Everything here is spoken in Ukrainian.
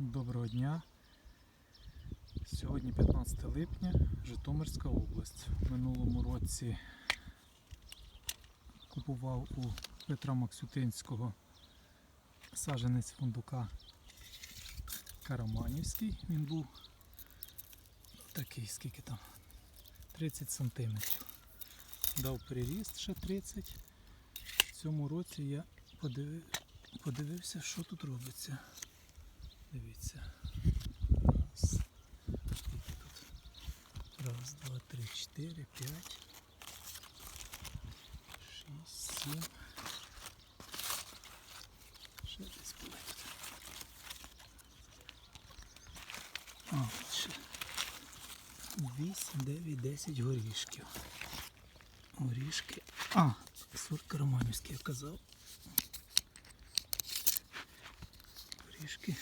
Доброго дня. Сьогодні 15 липня, Житомирська область. В минулому році купував у Петра Максютинського саджанець фундука Караманівський. Він був такий, скільки там? 30 сантиметрів. Дав приріст ще 30. В цьому році я подивився, що тут робиться. Дивіться. Раз. Скільки тут? Раз, два, три, чотири, п'ять. Шість, сім. Ще десь були. А, ще. Вісім, дев'ять, десять горішків. Горішки. А, сорт караманівський я казав. Горішки.